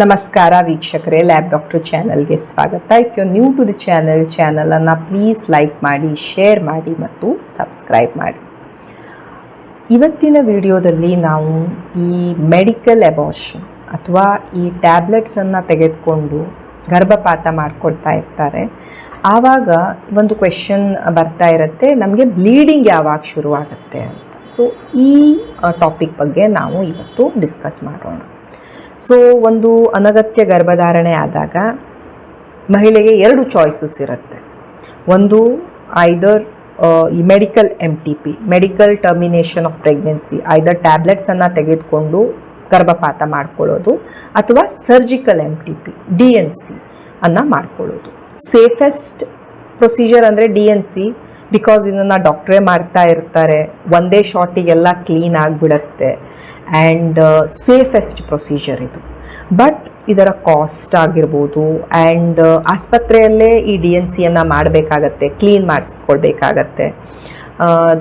ನಮಸ್ಕಾರ ವೀಕ್ಷಕರೇ lab doctor ಚಾನಲ್ಗೆ ಸ್ವಾಗತ. If you new to the channel ಚಾನಲನ್ನು ಪ್ಲೀಸ್ ಲೈಕ್ ಮಾಡಿ ಶೇರ್ ಮಾಡಿ ಮತ್ತು ಸಬ್ಸ್ಕ್ರೈಬ್ ಮಾಡಿ. ಇವತ್ತಿನ ವಿಡಿಯೋದಲ್ಲಿ ನಾವು ಈ ಮೆಡಿಕಲ್ ಎಬಾಷನ್ ಅಥವಾ ಈ ಟ್ಯಾಬ್ಲೆಟ್ಸನ್ನು ತೆಗೆದುಕೊಂಡು ಗರ್ಭಪಾತ ಮಾಡ್ಕೊಳ್ತಾ ಇರ್ತಾರೆ. ಆವಾಗ ಒಂದು ಕ್ವೆಶನ್ ಬರ್ತಾ ಇರುತ್ತೆ, ನಮಗೆ ಬ್ಲೀಡಿಂಗ್ ಯಾವಾಗ ಶುರುವಾಗುತ್ತೆ ಅಂತ. ಸೊ ಈ ಟಾಪಿಕ್ ಬಗ್ಗೆ ನಾವು ಇವತ್ತು ಡಿಸ್ಕಸ್ ಮಾಡೋಣ. ಸೊ ಒಂದು ಅನಗತ್ಯ ಗರ್ಭಧಾರಣೆ ಆದಾಗ ಮಹಿಳೆಗೆ ಎರಡು ಚಾಯ್ಸಸ್ ಇರುತ್ತೆ. ಒಂದು ಐದರ್ ಈ medical M T P medical termination of pregnancy either ಟ್ಯಾಬ್ಲೆಟ್ಸನ್ನು ತೆಗೆದುಕೊಂಡು ಗರ್ಭಪಾತ ಮಾಡ್ಕೊಳ್ಳೋದು ಅಥವಾ surgical M T P D N C ಅನ್ನು ಮಾಡ್ಕೊಳ್ಳೋದು. ಸೇಫೆಸ್ಟ್ ಪ್ರೊಸೀಜರ್ ಅಂದರೆ ಡಿ ಎನ್ ಸಿ ಬಿಕಾಸ್ ಇದನ್ನು ಡಾಕ್ಟ್ರೇ ಮಾಡ್ತಾ ಇರ್ತಾರೆ. ಒಂದೇ ಶಾಟಿಗೆಲ್ಲ ಕ್ಲೀನ್ ಆಗಿಬಿಡತ್ತೆ. ಆ್ಯಂಡ್ ಸೇಫೆಸ್ಟ್ ಪ್ರೊಸೀಜರ್ ಇದು. ಬಟ್ ಇದರ ಕಾಸ್ಟ್ ಆಗಿರ್ಬೋದು. ಆ್ಯಂಡ್ ಆಸ್ಪತ್ರೆಯಲ್ಲೇ ಈ ಡಿ ಎನ್ ಸಿಯನ್ನು ಮಾಡಬೇಕಾಗತ್ತೆ. ಕ್ಲೀನ್ ಮಾಡಿಸ್ಕೊಳ್ಬೇಕಾಗತ್ತೆ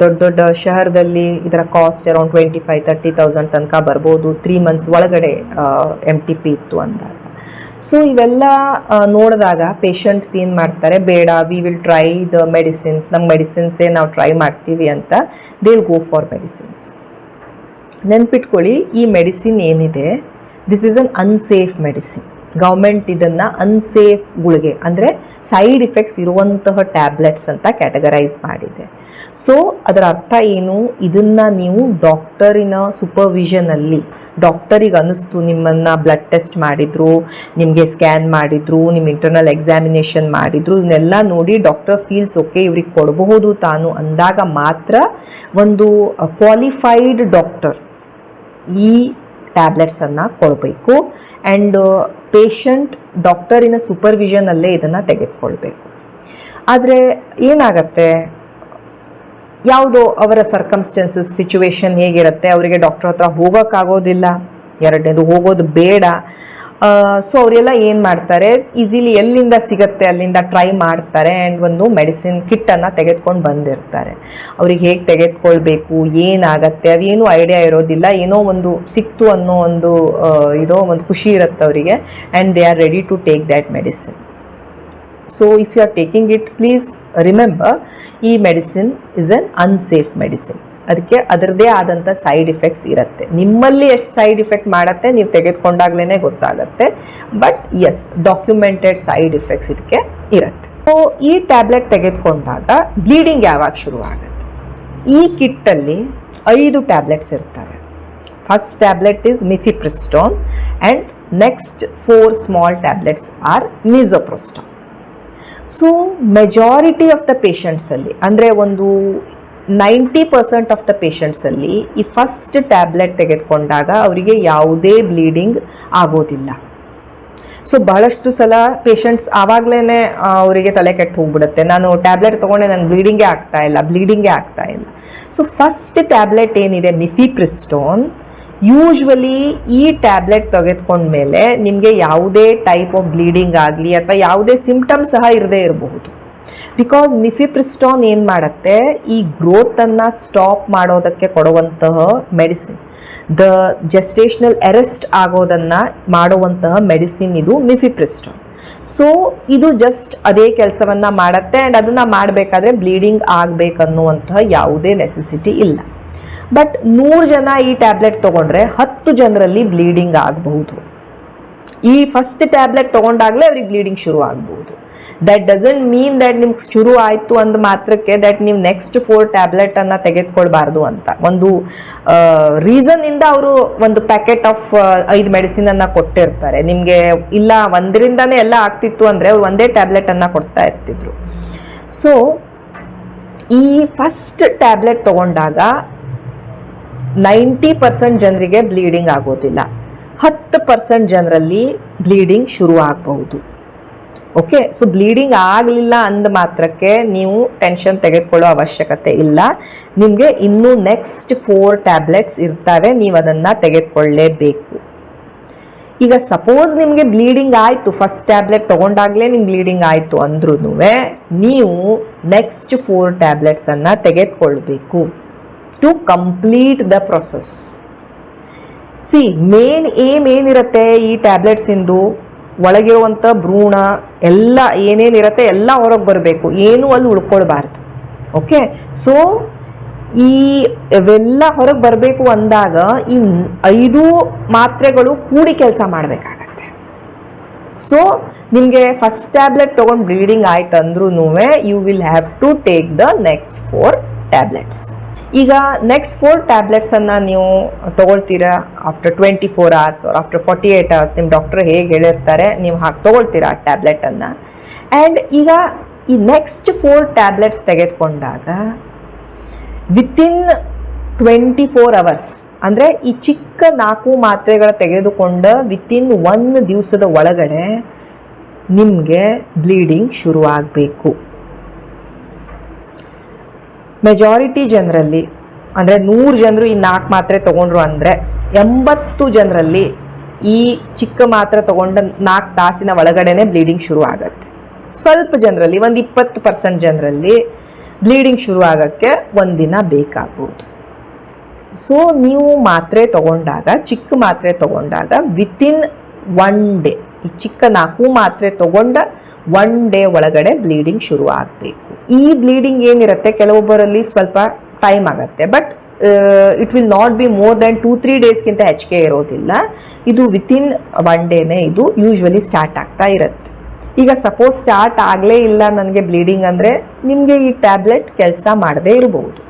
ದೊಡ್ಡ ದೊಡ್ಡ ಶಹರದಲ್ಲಿ ಇದರ cost around twenty five thirty thousand ತನಕ ಬರ್ಬೋದು. ತ್ರೀ ಮಂತ್ಸ್ ಒಳಗಡೆ ಎಂ ಟಿ ಪಿ ಇತ್ತು ಅಂದಾಗ. ಸೊ ಇವೆಲ್ಲ ನೋಡಿದಾಗ ಪೇಷಂಟ್ಸ್ ಏನು ಮಾಡ್ತಾರೆ? ಬೇಡ we will try the medicines ನಮ್ಮ ಮೆಡಿಸಿನ್ಸೇ ನಾವು ಟ್ರೈ ಮಾಡ್ತೀವಿ ಅಂತ they will go for medicines ನೆನ್ಪಿಟ್ಕೊಳ್ಳಿ, ಈ ಮೆಡಿಸಿನ್ ಏನಿದೆ? This is un unsafe medicine government ಇದನ್ನು ಅನ್ಸೇಫ್ ಗುಳಿಗೆ, ಅಂದರೆ ಸೈಡ್ ಇಫೆಕ್ಟ್ಸ್ ಇರುವಂತಹ ಟ್ಯಾಬ್ಲೆಟ್ಸ್ ಅಂತ ಕ್ಯಾಟಗರೈಸ್ ಮಾಡಿದೆ. ಸೊ ಅದರ ಅರ್ಥ ಏನು? ಇದನ್ನು ನೀವು ಡಾಕ್ಟರಿನ ಸೂಪರ್ವಿಷನಲ್ಲಿ ಡಾಕ್ಟರಿಗೆ ಅನ್ನಿಸ್ತು ನಿಮ್ಮನ್ನು ಬ್ಲಡ್ ಟೆಸ್ಟ್ ಮಾಡಿದ್ರು, ನಿಮಗೆ ಸ್ಕ್ಯಾನ್ ಮಾಡಿದ್ರು ನಿಮ್ಮ ಇಂಟರ್ನಲ್ ಎಕ್ಸಾಮಿನೇಷನ್ ಮಾಡಿದ್ರು ಇವನ್ನೆಲ್ಲ ನೋಡಿ ಡಾಕ್ಟರ್ ಫೀಲ್ಸ್ ಓಕೆ ಇವ್ರಿಗೆ ಕೊಡಬಹುದು ತಾನು ಅಂದಾಗ ಮಾತ್ರ ಒಂದು ಕ್ವಾಲಿಫೈಡ್ ಡಾಕ್ಟರ್ ಈ ಟ್ಯಾಬ್ಲೆಟ್ಸನ್ನು ಕೊಡಬೇಕು ಆ್ಯಂಡ್ ಪೇಷಂಟ್ ಡಾಕ್ಟರಿನ ಸೂಪರ್ವಿಷನಲ್ಲೇ ಇದನ್ನು ತೆಗೆದುಕೊಳ್ಬೇಕು. ಆದರೆ ಏನಾಗತ್ತೆ? ಯಾವುದೋ ಅವರ ಸರ್ಕಮ್ಸ್ಟೆನ್ಸಸ್ ಸಿಚುವೇಶನ್ ಹೇಗಿರುತ್ತೆ, ಅವರಿಗೆ ಡಾಕ್ಟರ್ ಹತ್ರ ಹೋಗೋಕ್ಕಾಗೋದಿಲ್ಲ. ಎರಡನೇದು ಹೋಗೋದು ಬೇಡ. ಸೊ ಅವರೆಲ್ಲ ಏನು ಮಾಡ್ತಾರೆ ಈಸಿಲಿ ಎಲ್ಲಿಂದ ಸಿಗತ್ತೆ, ಅಲ್ಲಿಂದ ಟ್ರೈ ಮಾಡ್ತಾರೆ ಆ್ಯಂಡ್ ಒಂದು ಮೆಡಿಸಿನ್ ಕಿಟ್ಟನ್ನು ತೆಗೆದುಕೊಂಡು ಬಂದಿರ್ತಾರೆ. ಅವ್ರಿಗೆ ಹೇಗೆ ತೆಗೆದುಕೊಳ್ಬೇಕು, ಏನಾಗತ್ತೆ ಅವೇನು ಐಡಿಯಾ ಇರೋದಿಲ್ಲ. ಏನೋ ಒಂದು ಸಿಕ್ತು ಅನ್ನೋ ಒಂದು ಇದೋ ಒಂದು ಖುಷಿ ಇರುತ್ತೆ ಅವರಿಗೆ and they are ready to take that medicine so if you are taking it please remember ಈ medicine is un unsafe medicine ಅದಕ್ಕೆ ಅದರದೇ ಆದಂಥ ಸೈಡ್ ಇಫೆಕ್ಟ್ಸ್ ಇರುತ್ತೆ. ನಿಮ್ಮಲ್ಲಿ ಎಷ್ಟು ಸೈಡ್ ಇಫೆಕ್ಟ್ ಮಾಡುತ್ತೆ ನೀವು ತೆಗೆದುಕೊಂಡಾಗ್ಲೇ ಗೊತ್ತಾಗತ್ತೆ. But as documented side effects ಇದಕ್ಕೆ ಇರುತ್ತೆ. ಸೊ ಈ ಟ್ಯಾಬ್ಲೆಟ್ ತೆಗೆದುಕೊಂಡಾಗ ಬ್ಲೀಡಿಂಗ್ ಯಾವಾಗ ಶುರುವಾಗುತ್ತೆ? ಈ ಕಿಟ್ಟಲ್ಲಿ ಐದು ಟ್ಯಾಬ್ಲೆಟ್ಸ್ ಇರ್ತವೆ first tablet is mifepristone and next four small tablets are misoprostone so majority of the ಪೇಷಂಟ್ಸಲ್ಲಿ ಅಂದರೆ ಒಂದು ನೈಂಟಿ ಪರ್ಸೆಂಟ್ ಆಫ್ ದ ಪೇಷಂಟ್ಸಲ್ಲಿ ಈ ಫಸ್ಟ್ ಟ್ಯಾಬ್ಲೆಟ್ ತೆಗೆದುಕೊಂಡಾಗ ಅವರಿಗೆ ಯಾವುದೇ ಬ್ಲೀಡಿಂಗ್ ಆಗೋದಿಲ್ಲ. ಸೊ ಬಹಳಷ್ಟು ಸಲ ಪೇಷಂಟ್ಸ್ ಆವಾಗಲೇ ಅವರಿಗೆ ತಲೆ ಕೆಟ್ಟು ಹೋಗ್ಬಿಡುತ್ತೆ. ನಾನು ಟ್ಯಾಬ್ಲೆಟ್ ತೊಗೊಂಡೆ, ನಂಗೆ ಬ್ಲೀಡಿಂಗೇ ಆಗ್ತಾ ಇಲ್ಲ ಬ್ಲೀಡಿಂಗೇ ಆಗ್ತಾ ಇಲ್ಲ. ಸೊ ಫಸ್ಟ್ ಟ್ಯಾಬ್ಲೆಟ್ ಏನಿದೆ? ಮಿಫಿಪ್ರಿಸ್ಟೋನ್ ಯೂಶ್ವಲಿ ಈ ಟ್ಯಾಬ್ಲೆಟ್ ತೆಗೆದುಕೊಂಡ್ಮೇಲೆ ನಿಮಗೆ ಯಾವುದೇ ಟೈಪ್ ಆಫ್ ಬ್ಲೀಡಿಂಗ್ ಆಗಲಿ ಅಥವಾ ಯಾವುದೇ ಸಿಂಪ್ಟಮ್ ಸಹ ಇರದೇ ಇರಬಹುದು. ಬಿಕಾಸ್ ಮಿಫಿಪ್ರಿಸ್ಟಾನ್ ಏನು ಮಾಡುತ್ತೆ? ಈ ಗ್ರೋತನ್ನು ಸ್ಟಾಪ್ ಮಾಡೋದಕ್ಕೆ ಕೊಡುವಂತಹ ಮೆಡಿಸಿನ್ ದ ಜೆಸ್ಟೇಷನಲ್ ಅರೆಸ್ಟ್ ಆಗೋದನ್ನು ಮಾಡುವಂತಹ ಮೆಡಿಸಿನ್ ಇದು ಮಿಫಿಪ್ರಿಸ್ಟಾನ್ ಸೊ ಇದು ಜಸ್ಟ್ ಅದೇ ಕೆಲಸವನ್ನು ಮಾಡುತ್ತೆ ಆ್ಯಂಡ್ ಅದನ್ನು ಮಾಡಬೇಕಾದ್ರೆ ಬ್ಲೀಡಿಂಗ್ ಆಗಬೇಕನ್ನುವಂತಹ ಯಾವುದೇ ನೆಸೆಸಿಟಿ ಇಲ್ಲ. ಬಟ್ ನೂರು ಜನ ಈ ಟ್ಯಾಬ್ಲೆಟ್ ತೊಗೊಂಡ್ರೆ ಹತ್ತು ಜನರಲ್ಲಿ ಬ್ಲೀಡಿಂಗ್ ಆಗಬಹುದು. ಈ ಫಸ್ಟ್ ಟ್ಯಾಬ್ಲೆಟ್ ತೊಗೊಂಡಾಗಲೇ ಅವ್ರಿಗೆ ಬ್ಲೀಡಿಂಗ್ ಶುರು ಆಗ್ಬೋದು ದಟ್ ಡಸಂಟ್ ಮೀನ್ ದಟ್ ನಿಮ್ಗೆ ಶುರು ಆಯಿತು ಅಂದ ಮಾತ್ರಕ್ಕೆ ದಟ್ ನೀವು ನೆಕ್ಸ್ಟ್ ಫೋರ್ ಟ್ಯಾಬ್ಲೆಟನ್ನು ತೆಗೆದುಕೊಳ್ಬಾರ್ದು ಅಂತ. ಒಂದು ರೀಸನ್ನಿಂದ ಅವರು ಒಂದು ಪ್ಯಾಕೆಟ್ ಆಫ್ ಐದು ಮೆಡಿಸಿನನ್ನು ಕೊಟ್ಟಿರ್ತಾರೆ. ನಿಮಗೆ ಇಲ್ಲ, ಒಂದರಿಂದನೇ ಎಲ್ಲ ಆಗ್ತಿತ್ತು ಅಂದರೆ ಅವ್ರು ಒಂದೇ ಟ್ಯಾಬ್ಲೆಟನ್ನು ಕೊಡ್ತಾ ಇರ್ತಿದ್ರು. ಸೊ ಈ ಫಸ್ಟ್ ಟ್ಯಾಬ್ಲೆಟ್ ತೊಗೊಂಡಾಗ ನೈಂಟಿ ಪರ್ಸೆಂಟ್ ಜನರಿಗೆ ಬ್ಲೀಡಿಂಗ್ ಆಗೋದಿಲ್ಲ. ಹತ್ತು ಪರ್ಸೆಂಟ್ ಜನರಲ್ಲಿ ಬ್ಲೀಡಿಂಗ್ ಶುರು ಆಗಬಹುದು ಓಕೆ ಸೊ ಬ್ಲೀಡಿಂಗ್ ಆಗಲಿಲ್ಲ ಅಂದ ಮಾತ್ರಕ್ಕೆ ನೀವು ಟೆನ್ಷನ್ ತೆಗೆದುಕೊಳ್ಳೋ ಅವಶ್ಯಕತೆ ಇಲ್ಲ. ನಿಮಗೆ ಇನ್ನೂ ನೆಕ್ಸ್ಟ್ ಫೋರ್ ಟ್ಯಾಬ್ಲೆಟ್ಸ್ ಇರ್ತವೆ. ನೀವು ಅದನ್ನು ತೆಗೆದುಕೊಳ್ಳೇಬೇಕು. ಈಗ ಸಪೋಸ್ ನಿಮಗೆ ಬ್ಲೀಡಿಂಗ್ ಆಯಿತು. ಫಸ್ಟ್ ಟ್ಯಾಬ್ಲೆಟ್ ತೊಗೊಂಡಾಗಲೇ ನಿಮ್ಗೆ ಬ್ಲೀಡಿಂಗ್ ಆಯಿತು ಅಂದ್ರೂ ನೀವು ನೆಕ್ಸ್ಟ್ ಫೋರ್ ಟ್ಯಾಬ್ಲೆಟ್ಸನ್ನು ತೆಗೆದುಕೊಳ್ಬೇಕು to complete the process see main aim ಏನಿರುತ್ತೆ ಈ ಟ್ಯಾಬ್ಲೆಟ್ಸಿಂದು ಒಳಗಿರುವಂಥ ಭ್ರೂಣ, ಎಲ್ಲ ಏನೇನಿರುತ್ತೆ ಎಲ್ಲ ಹೊರಗೆ ಬರಬೇಕು. ಏನೂ ಅಲ್ಲಿ ಉಳ್ಕೊಳ್ಬಾರ್ದು. ಓಕೆ ಸೊ ಈ ಇವೆಲ್ಲ ಹೊರಗೆ ಬರಬೇಕು ಅಂದಾಗ, ಈ ಐದು ಮಾತ್ರೆಗಳು ಕೂಡಿ ಕೆಲಸ ಮಾಡಬೇಕಾಗತ್ತೆ. ಸೊ ನಿಮಗೆ ಫಸ್ಟ್ ಟ್ಯಾಬ್ಲೆಟ್ ತೊಗೊಂಡು ಬ್ಲೀಡಿಂಗ್ ಆಯ್ತು ಅಂದ್ರೂ you will have to take the next four tablets ಈಗ ನೆಕ್ಸ್ಟ್ ಫೋರ್ ಟ್ಯಾಬ್ಲೆಟ್ಸನ್ನು ನೀವು ತೊಗೊಳ್ತೀರಾ after twenty four hours or after forty eight hours ನಿಮ್ಮ ಡಾಕ್ಟರ್ ಹೇಗೆ ಹೇಳಿರ್ತಾರೆ, ನೀವು ಹಾಗೆ ತೊಗೊಳ್ತೀರಾ ಆ ಟ್ಯಾಬ್ಲೆಟನ್ನು ಆ್ಯಂಡ್ ಈಗ ಈ ನೆಕ್ಸ್ಟ್ ಫೋರ್ ಟ್ಯಾಬ್ಲೆಟ್ಸ್ ತೆಗೆದುಕೊಂಡಾಗ ವಿತಿನ್ ಟ್ವೆಂಟಿ ಫೋರ್ ಅವರ್ಸ್ ಅಂದರೆ ಈ ಚಿಕ್ಕ ನಾಲ್ಕು ಮಾತ್ರೆಗಳ ತೆಗೆದುಕೊಂಡ ವಿತಿನ್ ಒನ್ ದಿವಸದ ಒಳಗಡೆ ನಿಮಗೆ ಬ್ಲೀಡಿಂಗ್ ಶುರುವಾಗಬೇಕು. ಮೆಜಾರಿಟಿ ಜನರಲ್ಲಿ, ಅಂದರೆ ನೂರು ಜನರು ಈ ನಾಲ್ಕು ಮಾತ್ರೆ ತೊಗೊಂಡ್ರು ಅಂದರೆ ಎಂಬತ್ತು ಜನರಲ್ಲಿ ಈ ಚಿಕ್ಕ ಮಾತ್ರೆ ತೊಗೊಂಡ ನಾಲ್ಕು ತಾಸಿನ ಒಳಗಡೆನೆ ಬ್ಲೀಡಿಂಗ್ ಶುರು ಆಗುತ್ತೆ. ಸ್ವಲ್ಪ ಜನರಲ್ಲಿ, ಒಂದು ಇಪ್ಪತ್ತು ಪರ್ಸೆಂಟ್ ಜನರಲ್ಲಿ ಬ್ಲೀಡಿಂಗ್ ಶುರು ಆಗೋಕ್ಕೆ ಒಂದಿನ ಬೇಕಾಗ್ಬೋದು. ಸೊ ನೀವು ಮಾತ್ರೆ ತಗೊಂಡಾಗ, ಚಿಕ್ಕ ಮಾತ್ರೆ ತಗೊಂಡಾಗ ವಿತಿನ್ ಒನ್ ಡೇ ಈ ಚಿಕ್ಕ ನಾಲ್ಕು ಮಾತ್ರೆ ತಗೊಂಡ ಒನ್ ಡೇ ಒಳಗಡೆ ಬ್ಲೀಡಿಂಗ್ ಶುರು ಆಗಬೇಕು ಈ ಬ್ಲೀಡಿಂಗ್ ಏನಿರುತ್ತೆ? ಕೆಲವೊಬ್ಬರಲ್ಲಿ ಸ್ವಲ್ಪ ಟೈಮ್ ಆಗುತ್ತೆ. But it will not be more than two three ಡೇಸ್ಗಿಂತ ಹೆಚ್ಚಿಗೆ ಇರೋದಿಲ್ಲ. ಇದು ವಿತಿನ್ ಒನ್ ಡೇನೇ ಇದು ಯೂಶ್ವಲಿ ಸ್ಟಾರ್ಟ್ ಆಗ್ತಾ ಇರುತ್ತೆ. ಈಗ ಸಪೋಸ್ ಸ್ಟಾರ್ಟ್ ಆಗಲೇ ಇಲ್ಲ ನನಗೆ ಬ್ಲೀಡಿಂಗ್ ಅಂದರೆ ನಿಮಗೆ ಈ ಟ್ಯಾಬ್ಲೆಟ್ ಕೆಲಸ ಮಾಡದೇ ಇರಬಹುದು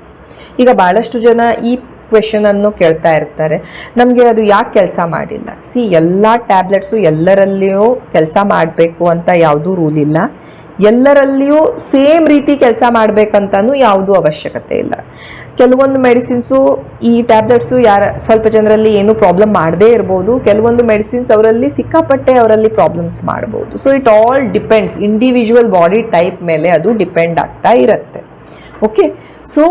ಈಗ ಭಾಳಷ್ಟು ಜನ ಈ ಕ್ವೆಶನ್ ಅನ್ನು ಕೇಳ್ತಾ ಇರ್ತಾರೆ. ನಮಗೆ ಅದು ಯಾಕೆ ಕೆಲಸ ಮಾಡಿಲ್ಲ? ಸಿ, ಎಲ್ಲ ಟ್ಯಾಬ್ಲೆಟ್ಸು ಎಲ್ಲರಲ್ಲಿಯೂ ಕೆಲಸ ಮಾಡಬೇಕು ಅಂತ ಯಾವುದೂ ರೂಲ್ ಇಲ್ಲ. ಎಲ್ಲರಲ್ಲಿಯೂ ಸೇಮ್ ರೀತಿ ಕೆಲಸ ಮಾಡಬೇಕಂತನೂ ಯಾವುದೂ ಅವಶ್ಯಕತೆ ಇಲ್ಲ. ಕೆಲವೊಂದು ಮೆಡಿಸಿನ್ಸು ಈ ಟ್ಯಾಬ್ಲೆಟ್ಸು ಯಾರ, ಸ್ವಲ್ಪ ಜನರಲ್ಲಿ ಏನು ಪ್ರಾಬ್ಲಮ್ ಮಾಡದೇ ಇರ್ಬೋದು. ಕೆಲವೊಂದು ಮೆಡಿಸಿನ್ಸ್ ಅವರಲ್ಲಿ ಸಿಕ್ಕಾಪಟ್ಟೆ ಅವರಲ್ಲಿ ಪ್ರಾಬ್ಲಮ್ಸ್ ಮಾಡ್ಬೋದು. So it all depends individual body type ಮೇಲೆ ಅದು ಡಿಪೆಂಡ್ ಆಗ್ತಾ ಇರುತ್ತೆ. ಓಕೆ ಸೊ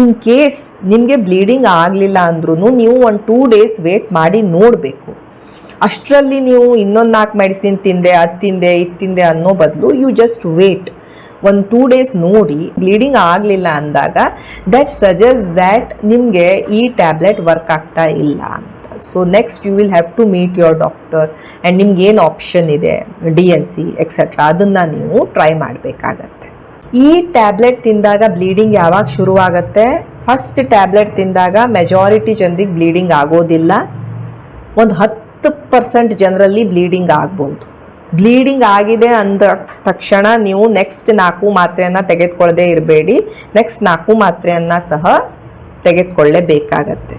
ಇನ್ ಕೇಸ್ ನಿಮಗೆ ಬ್ಲೀಡಿಂಗ್ ಆಗಲಿಲ್ಲ ಅಂದ್ರೂ ನೀವು ಒಂದು ಟೂ ಡೇಸ್ ವೇಟ್ ಮಾಡಿ ನೋಡಬೇಕು. ಅಷ್ಟರಲ್ಲಿ ನೀವು ಇನ್ನೊಂದು ನಾಲ್ಕು ಮೆಡಿಸಿನ್ ತಿಂದೆ, ಅದು ತಿಂದೆ, ಇದು ತಿಂದೆ ಅನ್ನೋ ಬದಲು ಯು ಜಸ್ಟ್ ವೇಟ್ ಒಂದು ಟೂ ಡೇಸ್ ನೋಡಿ ಬ್ಲೀಡಿಂಗ್ ಆಗಲಿಲ್ಲ ಅಂದಾಗ ದಟ್ ಸಜೆಸ್ಟ್ ದ್ಯಾಟ್ ನಿಮಗೆ ಈ ಟ್ಯಾಬ್ಲೆಟ್ ವರ್ಕ್ ಆಗ್ತಾ ಇಲ್ಲ ಅಂತ. So next you will have to meet your doctor and ನಿಮ್ಗೆ ಏನು ಆಪ್ಷನ್ ಇದೆ? ಡಿ ಎನ್ ಸಿ ಎಕ್ಸೆಟ್ರಾ ಅದನ್ನು ನೀವು ಟ್ರೈ ಮಾಡಬೇಕಾಗತ್ತೆ. ಈ ಟ್ಯಾಬ್ಲೆಟ್ ತಿಂದಾಗ ಬ್ಲೀಡಿಂಗ್ ಯಾವಾಗ ಶುರುವಾಗುತ್ತೆ? ಫಸ್ಟ್ ಟ್ಯಾಬ್ಲೆಟ್ ತಿಂದಾಗ ಮೆಜಾರಿಟಿ ಜನರಿಗೆ ಬ್ಲೀಡಿಂಗ್ ಆಗೋದಿಲ್ಲ. ಒಂದು ಹತ್ತು ಪರ್ಸೆಂಟ್ ಜನರಲ್ಲಿ ಬ್ಲೀಡಿಂಗ್ ಆಗ್ಬೋದು. ಬ್ಲೀಡಿಂಗ್ ಆಗಿದೆ ಅಂದ ತಕ್ಷಣ ನೀವು ನೆಕ್ಸ್ಟ್ ನಾಲ್ಕು ಮಾತ್ರೆಯನ್ನು ತೆಗೆದುಕೊಳ್ಳದೆ ಇರಬೇಡಿ. ನೆಕ್ಸ್ಟ್ ನಾಲ್ಕು ಮಾತ್ರೆಯನ್ನು ಸಹ ತೆಗೆದುಕೊಳ್ಳೇಬೇಕಾಗತ್ತೆ.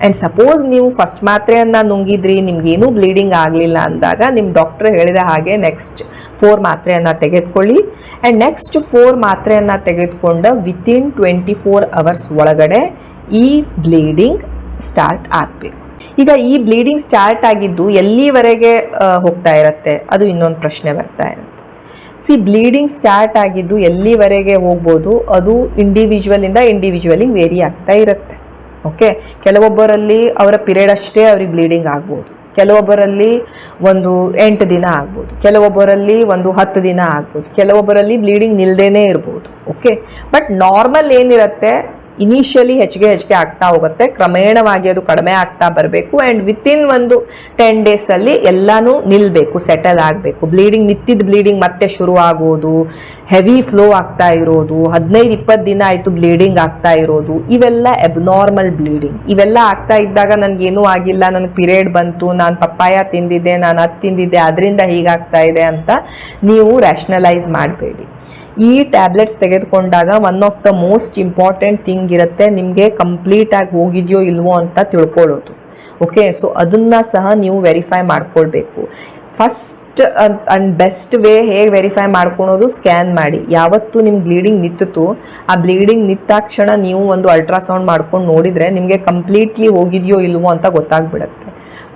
ಆ್ಯಂಡ್ ಸಪೋಸ್ ನೀವು ಫಸ್ಟ್ ಮಾತ್ರೆಯನ್ನು ನುಂಗಿದ್ರಿ, ನಿಮಗೇನೂ ಬ್ಲೀಡಿಂಗ್ ಆಗಲಿಲ್ಲ ಅಂದಾಗ ನಿಮ್ಮ ಡಾಕ್ಟ್ರ್ ಹೇಳಿದ ಹಾಗೆ ನೆಕ್ಸ್ಟ್ ಫೋರ್ ಮಾತ್ರೆಯನ್ನು ತೆಗೆದುಕೊಳ್ಳಿ. ಆ್ಯಂಡ್ ನೆಕ್ಸ್ಟ್ ಫೋರ್ ಮಾತ್ರೆಯನ್ನು ತೆಗೆದುಕೊಂಡ ವಿತಿನ್ ಟ್ವೆಂಟಿ ಫೋರ್ ಅವರ್ಸ್ ಒಳಗಡೆ ಈ ಬ್ಲೀಡಿಂಗ್ ಸ್ಟಾರ್ಟ್ ಆಗಬೇಕು. ಈಗ ಈ ಬ್ಲೀಡಿಂಗ್ ಸ್ಟಾರ್ಟ್ ಆಗಿದ್ದು ಎಲ್ಲಿವರೆಗೆ ಹೋಗ್ತಾ ಇರತ್ತೆ? ಅದು ಇನ್ನೊಂದು ಪ್ರಶ್ನೆ ಬರ್ತಾ ಇರುತ್ತೆ. ಸಿ ಬ್ಲೀಡಿಂಗ್ ಸ್ಟಾರ್ಟ್ ಆಗಿದ್ದು ಎಲ್ಲಿವರೆಗೆ ಹೋಗ್ಬೋದು? ಅದು ಇಂಡಿವಿಜುವಲಿಂದ ಇಂಡಿವಿಜುವಲಿಗೆ ವೇರಿ ಆಗ್ತಾ ಇರುತ್ತೆ. ಓಕೆ ಕೆಲವೊಬ್ಬರಲ್ಲಿ ಅವರ ಪಿರಿಯಡ್ ಅಷ್ಟೇ ಅವ್ರಿಗೆ ಬ್ಲೀಡಿಂಗ್ ಆಗ್ಬೋದು. ಕೆಲವೊಬ್ಬರಲ್ಲಿ ಒಂದು ಎಂಟು ದಿನ ಆಗ್ಬೋದು. ಕೆಲವೊಬ್ಬರಲ್ಲಿ ಒಂದು ಹತ್ತು ದಿನ ಆಗ್ಬೋದು. ಕೆಲವೊಬ್ಬರಲ್ಲಿ ಬ್ಲೀಡಿಂಗ್ ನಿಲ್ಲದೇನೆ ಇರ್ಬೋದು. ಓಕೆ ಬಟ್ ನಾರ್ಮಲ್ ಏನಿರುತ್ತೆ? ಇನಿಷಿಯಲಿ ಹೆಚ್ಚಿಗೆ ಹೆಚ್ಚಿಗೆ ಆಗ್ತಾ ಹೋಗುತ್ತೆ. ಕ್ರಮೇಣವಾಗಿ ಅದು ಕಡಿಮೆ ಆಗ್ತಾ ಬರಬೇಕು. ಆ್ಯಂಡ್ ವಿತಿನ್ ಒಂದು ಟೆನ್ ಡೇಸಲ್ಲಿ ಎಲ್ಲನೂ ನಿಲ್ಲಬೇಕು ಸೆಟಲ್ ಆಗಬೇಕು. ಬ್ಲೀಡಿಂಗ್ ನಿತ್ತಿದ್ದ ಬ್ಲೀಡಿಂಗ್ ಮತ್ತೆ ಶುರು ಆಗೋದು ಹೆವಿ ಫ್ಲೋ ಆಗ್ತಾ ಇರೋದು, ಹದಿನೈದು, ಇಪ್ಪತ್ತು ದಿನ ಆಯಿತು ಬ್ಲೀಡಿಂಗ್ ಆಗ್ತಾ ಇರೋದು, ಇವೆಲ್ಲ ಎಬ್ನಾರ್ಮಲ್ ಬ್ಲೀಡಿಂಗ್ ಇವೆಲ್ಲ ಆಗ್ತಾ ಇದ್ದಾಗ ನನಗೇನೂ ಆಗಿಲ್ಲ, ನನಗೆ ಪಿರಿಯಡ್ ಬಂತು, ನಾನು ಪಪ್ಪಾಯ ತಿಂದಿದ್ದೆ, ನಾನು ಅದು ತಿಂದಿದ್ದೆ, ಅದರಿಂದ ಹೀಗಾಗ್ತಾ ಇದೆ ಅಂತ ನೀವು ರ್ಯಾಷನಲೈಸ್ ಮಾಡಬೇಡಿ. ಈ ಟ್ಯಾಬ್ಲೆಟ್ಸ್ ತೆಗೆದುಕೊಂಡಾಗ one of the most important thing ಇರುತ್ತೆ. ನಿಮಗೆ ಕಂಪ್ಲೀಟಾಗಿ ಹೋಗಿದೆಯೋ ಇಲ್ವೋ ಅಂತ ತಿಳ್ಕೊಳ್ಳೋದು. ಓಕೆ ಸೊ ಅದನ್ನು ಸಹ ನೀವು ವೆರಿಫೈ ಮಾಡ್ಕೊಳ್ಬೇಕು. ಫಸ್ಟ್ ಆ್ಯಂಡ್ ಬೆಸ್ಟ್ ವೇ ಹೇಗೆ ವೆರಿಫೈ ಮಾಡ್ಕೊಳೋದು? ಸ್ಕ್ಯಾನ್ ಮಾಡಿ. ಯಾವತ್ತು ನಿಮ್ಮ ಬ್ಲೀಡಿಂಗ್ ನಿಂತಿತು ಆ ಬ್ಲೀಡಿಂಗ್ ನಿಂತಾಕ್ಷಣ ನೀವು ಒಂದು ಅಲ್ಟ್ರಾಸೌಂಡ್ ಮಾಡ್ಕೊಂಡು ನೋಡಿದರೆ ನಿಮಗೆ ಕಂಪ್ಲೀಟ್ಲಿ ಹೋಗಿದೆಯೋ ಇಲ್ವೋ ಅಂತ ಗೊತ್ತಾಗ್ಬಿಡುತ್ತೆ.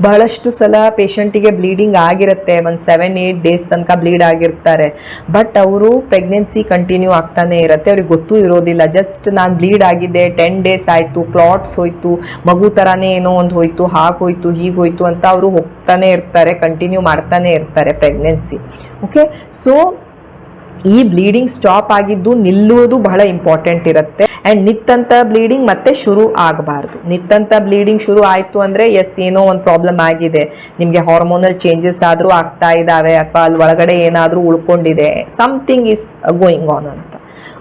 ಬಹಳಷ್ಟು ಸಲ ಪೇಷಂಟಿಗೆ ಬ್ಲೀಡಿಂಗ್ ಆಗಿರುತ್ತೆ. ಒಂದು ಸೆವೆನ್ ಏಯ್ಟ್ ಡೇಸ್ ತನಕ ಬ್ಲೀಡ್ ಆಗಿರ್ತಾರೆ. ಬಟ್ ಅವರು ಪ್ರೆಗ್ನೆನ್ಸಿ ಕಂಟಿನ್ಯೂ ಆಗ್ತಾನೆ ಇರುತ್ತೆ. ಅವ್ರಿಗೆ ಗೊತ್ತೂ ಇರೋದಿಲ್ಲ. ಜಸ್ಟ್ ನಾನು ಬ್ಲೀಡ್ ಆಗಿದೆ ಟೆನ್ ಡೇಸ್ ಆಯಿತು ಕ್ಲಾಟ್ಸ್ ಹೋಯ್ತು, ಮಗು ಥರನೇ ಏನೋ ಒಂದು ಹೋಯ್ತು ಹಾಗೋಯ್ತು ಹೋಯ್ತು ಅಂತ ಅವರು ಹೋಗ್ತಾನೆ ಇರ್ತಾರೆ ಕಂಟಿನ್ಯೂ ಮಾಡ್ತಾನೆ ಇರ್ತಾರೆ ಪ್ರೆಗ್ನೆನ್ಸಿ ಓಕೆ ಸೊ ಈ ಬ್ಲೀಡಿಂಗ್ ಸ್ಟಾಪ್ ಆಗಿದ್ದು ನಿಲ್ಲುವುದು ಬಹಳ ಇಂಪಾರ್ಟೆಂಟ್ ಇರುತ್ತೆ. ಅಂಡ್ ನಿತ್ತಂತ ಬ್ಲೀಡಿಂಗ್ ಮತ್ತೆ ಶುರು ಆಗಬಾರ್ದು. ನಿತ್ತಂತ ಬ್ಲೀಡಿಂಗ್ ಶುರು ಆಯಿತು ಅಂದ್ರೆ ಎಸ್ ಏನೋ ಒಂದು ಪ್ರಾಬ್ಲಮ್ ಆಗಿದೆ. ನಿಮಗೆ ಹಾರ್ಮೋನಲ್ ಚೇಂಜಸ್ ಆದ್ರೂ ಆಗ್ತಾ ಇದಾವೆ ಅಥವಾ ಅಲ್ಲಿ ಒಳಗಡೆ ಏನಾದ್ರೂ ಉಳ್ಕೊಂಡಿದೆ. ಸಮಥಿಂಗ್ ಇಸ್ ಗೋಯಿಂಗ್ ಆನ್ ಅಂತ.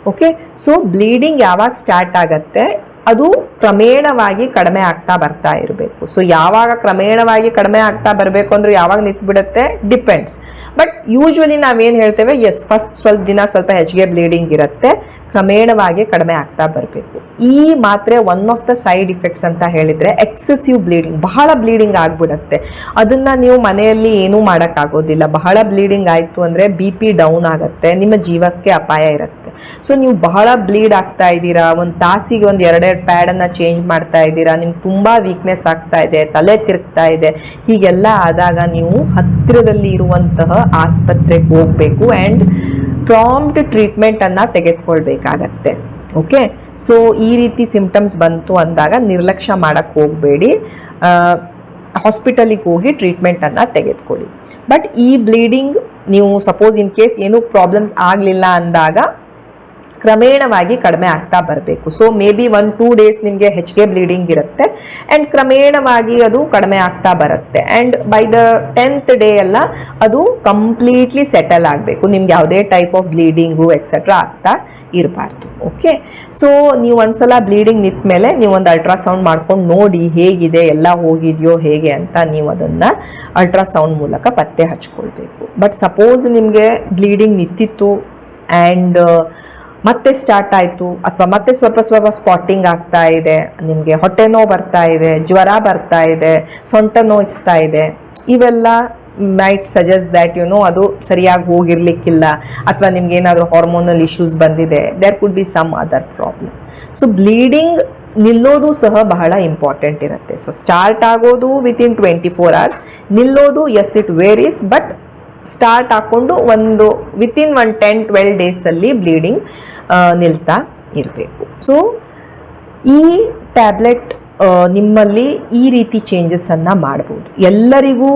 ಓಕೆ ಸೊ ಬ್ಲೀಡಿಂಗ್ ಯಾವಾಗ ಸ್ಟಾರ್ಟ್ ಆಗತ್ತೆ? ಅದು ಕ್ರಮೇಣವಾಗಿ ಕಡಿಮೆ ಆಗ್ತಾ ಬರ್ತಾ ಇರಬೇಕು. ಸೊ ಯಾವಾಗ ಕ್ರಮೇಣವಾಗಿ ಕಡಿಮೆ ಆಗ್ತಾ ಬರಬೇಕು ಅಂದ್ರೆ ಯಾವಾಗ ನಿಂತ್ಬಿಡುತ್ತೆ ಡಿಪೆಂಡ್ಸ್ ಬಟ್ ಯೂಶ್ವಲಿ ನಾವೇನು ಹೇಳ್ತೇವೆ? ಎಸ್ ಫಸ್ಟ್ ಸ್ವಲ್ಪ ದಿನ ಸ್ವಲ್ಪ ಹೆಚ್ಚಿಗೆ ಬ್ಲೀಡಿಂಗ್ ಇರುತ್ತೆ. ಕ್ರಮೇಣವಾಗಿ ಕಡಿಮೆ ಆಗ್ತಾ ಬರಬೇಕು. ಈ ಮಾತ್ರೆ one of the side effects ಅಂತ ಹೇಳಿದ್ರೆ ಎಕ್ಸೆಸಿವ್ ಬ್ಲೀಡಿಂಗ್ ಬಹಳ ಬ್ಲೀಡಿಂಗ್ ಆಗ್ಬಿಡತ್ತೆ. ಅದನ್ನ ನೀವು ಮನೆಯಲ್ಲಿ ಏನೂ ಮಾಡೋಕ್ಕಾಗೋದಿಲ್ಲ. ಬಹಳ ಬ್ಲೀಡಿಂಗ್ ಆಯಿತು ಅಂದರೆ ಬಿ ಪಿ ಡೌನ್ ಆಗುತ್ತೆ. ನಿಮ್ಮ ಜೀವಕ್ಕೆ ಅಪಾಯ ಇರುತ್ತೆ. ಸೊ ನೀವು ಬಹಳ ಬ್ಲೀಡ್ ಆಗ್ತಾ ಇದ್ದೀರಾ, ಒಂದು ತಾಸಿಗೆ ಒಂದು ಎರಡೆರಡು ಪ್ಯಾಡನ್ನು ಚೇಂಜ್ ಮಾಡ್ತಾ ಇದ್ದೀರಾ, ನಿಮ್ಗೆ ತುಂಬ ವೀಕ್ನೆಸ್ ಆಗ್ತಾ ಇದೆ, ತಲೆ ತಿರುಗ್ತಾ ಇದೆ, ಹೀಗೆಲ್ಲ ಆದಾಗ ನೀವು ಹತ್ತಿರದಲ್ಲಿ ಇರುವಂತಹ ಆಸ್ಪತ್ರೆಗೆ ಹೋಗಬೇಕು ಆ್ಯಂಡ್ ಪ್ರಾಂಪ್ಟ್ ಟ್ರೀಟ್ಮೆಂಟನ್ನು ತೆಗೆದುಕೊಳ್ಬೇಕಾಗತ್ತೆ ಓಕೆ ಸೊ ಈ ರೀತಿ ಸಿಂಪ್ಟಮ್ಸ್ ಬಂತು ಅಂದಾಗ ನಿರ್ಲಕ್ಷ್ಯ ಮಾಡೋಕ್ಕೆ ಹೋಗಬೇಡಿ. ಹಾಸ್ಪಿಟಲಿಗೆ ಹೋಗಿ ಟ್ರೀಟ್ಮೆಂಟನ್ನು ತೆಗೆದುಕೊಳ್ಳಿ. ಬಟ್ ಈ ಬ್ಲೀಡಿಂಗ್ ನೀವು ಸಪೋಸ್ ಇನ್ ಕೇಸ್ ಏನೂ ಪ್ರಾಬ್ಲಮ್ಸ್ ಆಗಲಿಲ್ಲ ಅಂದಾಗ ಕ್ರಮೇಣವಾಗಿ ಕಡಿಮೆ ಆಗ್ತಾ ಬರಬೇಕು. So maybe one two days ನಿಮಗೆ ಹೆಚ್ಚಿಗೆ ಬ್ಲೀಡಿಂಗ್ ಇರುತ್ತೆ ಆ್ಯಂಡ್ ಕ್ರಮೇಣವಾಗಿ ಅದು ಕಡಿಮೆ ಆಗ್ತಾ ಬರುತ್ತೆ. And by the tenth day ಎಲ್ಲ ಅದು ಕಂಪ್ಲೀಟ್ಲಿ ಸೆಟಲ್ ಆಗಬೇಕು. ನಿಮ್ಗೆ ಯಾವುದೇ ಟೈಪ್ ಆಫ್ ಬ್ಲೀಡಿಂಗು ಎಕ್ಸೆಟ್ರಾ ಆಗ್ತಾ ಇರಬಾರ್ದು. ಓಕೆ ಸೊ ನೀವು ಒಂದ್ಸಲ ಬ್ಲೀಡಿಂಗ್ ನಿಂತ ಮೇಲೆ ನೀವು ಒಂದು ಅಲ್ಟ್ರಾಸೌಂಡ್ ಮಾಡ್ಕೊಂಡು ನೋಡಿ ಹೇಗಿದೆ, ಎಲ್ಲ ಹೋಗಿದೆಯೋ ಹೇಗೆ ಅಂತ ನೀವು ಅದನ್ನು ಅಲ್ಟ್ರಾಸೌಂಡ್ ಮೂಲಕ ಪತ್ತೆ ಹಚ್ಕೊಳ್ಬೇಕು. ಬಟ್ ಸಪೋಸ್ ನಿಮಗೆ ಬ್ಲೀಡಿಂಗ್ ನಿಂತಿತ್ತು ಆ್ಯಂಡ್ ಮತ್ತೆ ಸ್ಟಾರ್ಟ್ ಆಯಿತು ಅಥವಾ ಮತ್ತೆ ಸ್ವಲ್ಪ ಸ್ವಲ್ಪ ಸ್ಪಾಟಿಂಗ್ ಆಗ್ತಾ ಇದೆ. ನಿಮಗೆ ಹೊಟ್ಟೆ ನೋವು ಬರ್ತಾ ಇದೆ, ಜ್ವರ ಬರ್ತಾ ಇದೆ, ಸೊಂಟ ನೋಯಿಸ್ತಾ ಇದೆ. ಇವೆಲ್ಲ might suggest that you know ಅದು ಸರಿಯಾಗಿ ಹೋಗಿರ್ಲಿಕ್ಕಿಲ್ಲ. ಅಥವಾ ನಿಮ್ಗೆ ಏನಾದರೂ ಹಾರ್ಮೋನಲ್ ಇಶ್ಯೂಸ್ ಬಂದಿದೆ. There could be some other problem so bleeding ನಿಲ್ಲೋದು ಸಹ ಬಹಳ ಇಂಪಾರ್ಟೆಂಟ್ ಇರುತ್ತೆ. ಸೊ ಸ್ಟಾರ್ಟ್ ಆಗೋದು within twenty four hours ನಿಲ್ಲೋದು as it varies but start ಹಾಕ್ಕೊಂಡು ಒಂದು ವಿತಿನ್ ಒನ್ ಟೆನ್ ಟ್ವೆಲ್ ಡೇಸಲ್ಲಿ ಬ್ಲೀಡಿಂಗ್ ನಿಲ್ತಾ ಇರಬೇಕು. ಸೊ ಈ ಟ್ಯಾಬ್ಲೆಟ್ ನಿಮ್ಮಲ್ಲಿ ಈ ರೀತಿ ಚೇಂಜಸ್ಸನ್ನು ಮಾಡ್ಬೋದು. ಎಲ್ಲರಿಗೂ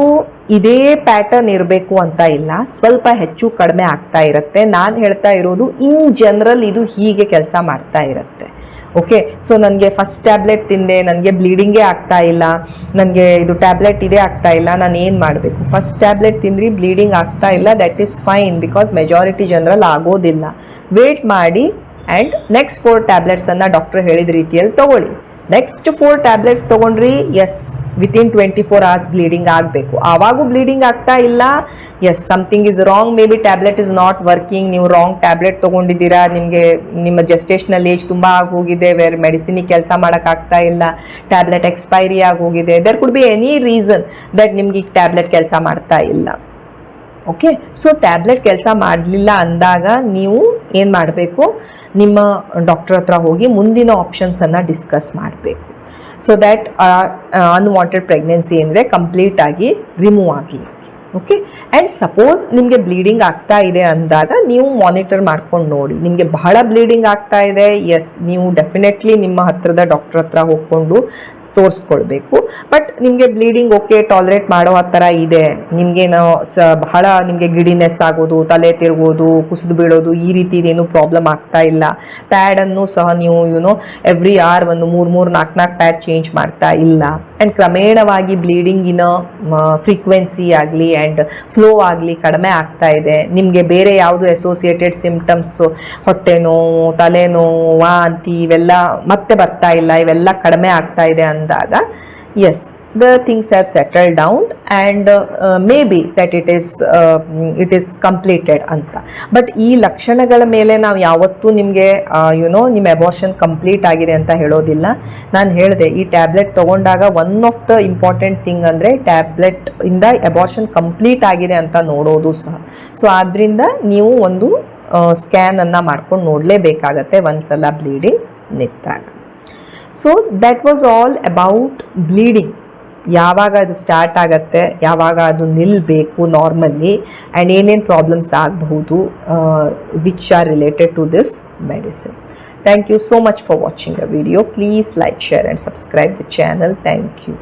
ಇದೇ ಪ್ಯಾಟರ್ನ್ ಇರಬೇಕು ಅಂತ ಇಲ್ಲ. ಸ್ವಲ್ಪ ಹೆಚ್ಚು ಕಡಿಮೆ ಆಗ್ತಾ ಇರುತ್ತೆ. ನಾನು ಹೇಳ್ತಾ ಇರೋದು ಇನ್ ಜನರಲ್ ಇದು ಹೀಗೆ ಕೆಲಸ ಮಾಡ್ತಾ ಇರುತ್ತೆ. ಓಕೆ ಸೊ ನನಗೆ ಫಸ್ಟ್ ಟ್ಯಾಬ್ಲೆಟ್ ತಿಂದೆ, ನನಗೆ ಬ್ಲೀಡಿಂಗೇ ಆಗ್ತಾ ಇಲ್ಲ, ನನಗೆ ಇದು ಟ್ಯಾಬ್ಲೆಟ್ ಇದೇ ಆಗ್ತಾ ಇಲ್ಲ, ನಾನು ಏನು ಮಾಡಬೇಕು? ಫಸ್ಟ್ ಟ್ಯಾಬ್ಲೆಟ್ ತಿಂದ್ರಿ ಬ್ಲೀಡಿಂಗ್ ಆಗ್ತಾ ಇಲ್ಲ that is fine because majority general ಆಗೋದಿಲ್ಲ. ವೇಟ್ ಮಾಡಿ ಆ್ಯಂಡ್ ನೆಕ್ಸ್ಟ್ ಫೋರ್ ಟ್ಯಾಬ್ಲೆಟ್ಸನ್ನು ಡಾಕ್ಟರ್ ಹೇಳಿದ ರೀತಿಯಲ್ಲಿ ತಗೊಳ್ಳಿ. ನೆಕ್ಸ್ಟ್ ಫೋರ್ ಟ್ಯಾಬ್ಲೆಟ್ಸ್ ತೊಗೊಂಡ್ರಿ as within twenty four hours bleeding ಆಗಬೇಕು. ಆವಾಗೂ ಬ್ಲೀಡಿಂಗ್ ಆಗ್ತಾ ಇಲ್ಲ. As something is wrong maybe tablet is not working ನೀವು ರಾಂಗ್ ಟ್ಯಾಬ್ಲೆಟ್ ತೊಗೊಂಡಿದ್ದೀರಾ, ನಿಮಗೆ, ನಿಮ್ಮ ಜೆಸ್ಟೇಷನಲ್ ಏಜ್ ತುಂಬ ಆಗೋಗಿದೆ ವೇರ್ ಮೆಡಿಸಿನಿಗೆ ಕೆಲಸ ಮಾಡೋಕ್ಕಾಗ್ತಾ ಇಲ್ಲ ಟ್ಯಾಬ್ಲೆಟ್ ಎಕ್ಸ್ಪೈರಿ ಆಗೋಗಿದೆ. There could be any reason that ನಿಮ್ಗೆ ಈಗ ಟ್ಯಾಬ್ಲೆಟ್ ಕೆಲಸ ಮಾಡ್ತಾ ಇಲ್ಲ. ಓಕೆ ಸೊ ಟ್ಯಾಬ್ಲೆಟ್ ಕೆಲಸ ಮಾಡಲಿಲ್ಲ ಅಂದಾಗ ನೀವು ಏನು ಮಾಡಬೇಕು? ನಿಮ್ಮ ಡಾಕ್ಟರ್ ಹತ್ರ ಹೋಗಿ ಮುಂದಿನ ಆಪ್ಷನ್ಸನ್ನು ಡಿಸ್ಕಸ್ ಮಾಡಬೇಕು. ಸೊ ದ್ಯಾಟ್ ಅನ್ವಾಂಟೆಡ್ ಪ್ರೆಗ್ನೆನ್ಸಿ ಅಂದರೆ ಕಂಪ್ಲೀಟಾಗಿ ರಿಮೂವ್ ಆಗಲಿ. ಓಕೆ ಆ್ಯಂಡ್ ಸಪೋಸ್ ನಿಮಗೆ ಬ್ಲೀಡಿಂಗ್ ಆಗ್ತಾ ಇದೆ ಅಂದಾಗ ನೀವು ಮಾನಿಟರ್ ಮಾಡ್ಕೊಂಡು ನೋಡಿ. ನಿಮಗೆ ಬಹಳ ಬ್ಲೀಡಿಂಗ್ ಆಗ್ತಾ ಇದೆ. ಎಸ್ ನೀವು ಡೆಫಿನೆಟ್ಲಿ ನಿಮ್ಮ ಹತ್ತಿರದ ಡಾಕ್ಟರ್ ಹತ್ರ ಹೋಗ್ಕೊಂಡು ತೋರಿಸ್ಕೊಳ್ಬೇಕು. ಬಟ್ ನಿಮಗೆ ಬ್ಲೀಡಿಂಗ್ ಓಕೆ ಟಾಲರೇಟ್ ಮಾಡೋ ಆ ಥರ ಇದೆ. ನಿಮಗೇನೋ ಸ, ಬಹಳ ನಿಮಗೆ ಗಿಡಿನೆಸ್ ಆಗೋದು, ತಲೆ ತಿರುಗೋದು, ಕುಸಿದು ಬೀಳೋದು ಈ ರೀತಿ ಏನು ಪ್ರಾಬ್ಲಮ್ ಆಗ್ತಾ ಇಲ್ಲ. ಪ್ಯಾಡನ್ನು ಸಹ ನೀವು ಯುನೋ ಎವ್ರಿ ಆರ್ ಒಂದು ಮೂರು ಮೂರು ನಾಲ್ಕು ನಾಲ್ಕು ಪ್ಯಾಡ್ ಚೇಂಜ್ ಮಾಡ್ತಾ ಇಲ್ಲ. ಆ್ಯಂಡ್ ಕ್ರಮೇಣವಾಗಿ ಬ್ಲೀಡಿಂಗಿನ ಫ್ರೀಕ್ವೆನ್ಸಿ ಆಗಲಿ ಆ್ಯಂಡ್ ಫ್ಲೋ ಆಗಲಿ ಕಡಿಮೆ ಆಗ್ತಾ ಇದೆ. ನಿಮಗೆ ಬೇರೆ ಯಾವುದು ಅಸೋಸಿಯೇಟೆಡ್ ಸಿಂಪ್ಟಮ್ಸು ಹೊಟ್ಟೆ ನೋವು ತಲೆನೋವು ವಾಂತಿ ಇವೆಲ್ಲ ಮತ್ತೆ ಬರ್ತಾ ಇಲ್ಲ. ಇವೆಲ್ಲ ಕಡಿಮೆ ಆಗ್ತಾ ಇದೆ ಅಂದಾಗ as the things have settle down and maybe that it is it is completed ಅಂತ. ಬಟ್ ಈ ಲಕ್ಷಣಗಳ ಮೇಲೆ ನಾವು ಯಾವತ್ತೂ ನಿಮಗೆ ಯುನೋ ನಿಮ್ಮ ಎಬೋಷನ್ ಕಂಪ್ಲೀಟ್ ಆಗಿದೆ ಅಂತ ಹೇಳೋದಿಲ್ಲ. ನಾನು ಹೇಳಿದೆ, ಈ ಟ್ಯಾಬ್ಲೆಟ್ ತೊಗೊಂಡಾಗ one of the important thing ಅಂದರೆ ಟ್ಯಾಬ್ಲೆಟ್ ಇಂದ ಎಬೋಷನ್ ಕಂಪ್ಲೀಟ್ ಆಗಿದೆ ಅಂತ ನೋಡೋದು ಸಹ. ಸೊ ಆದ್ದರಿಂದ ನೀವು ಒಂದು ಸ್ಕ್ಯಾನನ್ನು ಮಾಡ್ಕೊಂಡು ನೋಡಲೇಬೇಕಾಗತ್ತೆ ಒಂದ್ಸಲ ಬ್ಲೀಡಿಂಗ್ ನಿಂತಾಗ. So that was all about bleeding ಯಾವಾಗ ಅದು ಸ್ಟಾರ್ಟ್ ಆಗತ್ತೆ, ಯಾವಾಗ ಅದು ನಿಲ್ಲಬೇಕು ನಾರ್ಮಲ್ಲಿ ಆ್ಯಂಡ್ ಏನೇನು ಪ್ರಾಬ್ಲಮ್ಸ್ ಆಗಬಹುದು which are related to this medicine thank you so much for watching the video please like share and subscribe the channel thank you